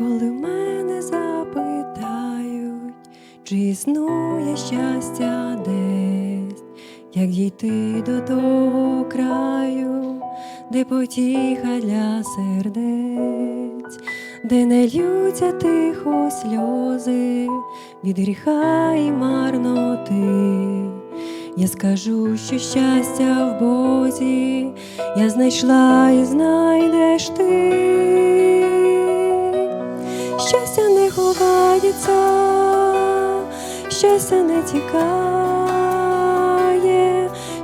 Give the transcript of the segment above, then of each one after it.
Коли в мене запитають, чи існує щастя десь, як дійти до того краю, де потіха для сердець, де не льються тихо сльози від гріха і марноти. Я скажу, що щастя в Бозі я знайшла і знайдеш ти. Ховається, щастя не тікає,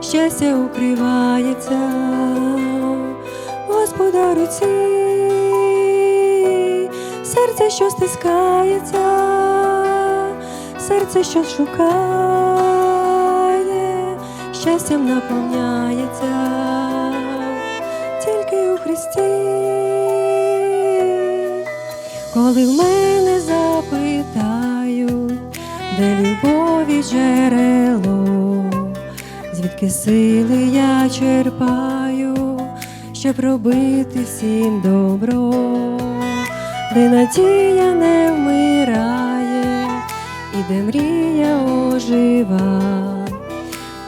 щастя укривається, Господа руці, серце, що стискається, серце, що шукає, щастям наповняється тільки у Христі. Коли в мене де любові джерело, звідки сили я черпаю, щоб робити всім добро, де надія не вмирає, і де мрія ожива,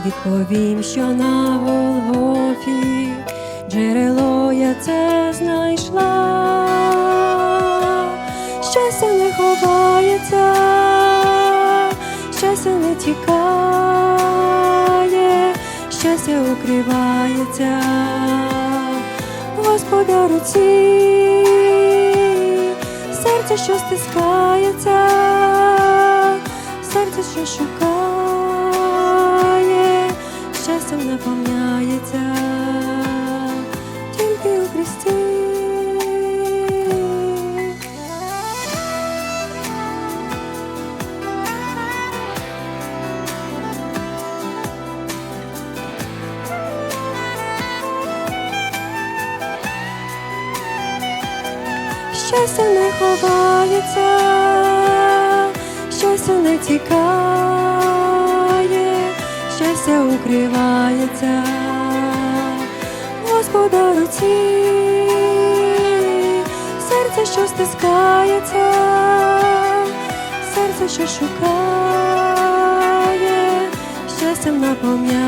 відповім, що на Голгофі джерело я це знайшла. Тікає, щастя укривається, Господа руці, серце, що стискається, серце, що шукає, щастям наповняється Щастя не ховається, щастя не тікає, щастя укривається, Господа руці, серце, що стискається, серце, що шукає, щастям наповняється,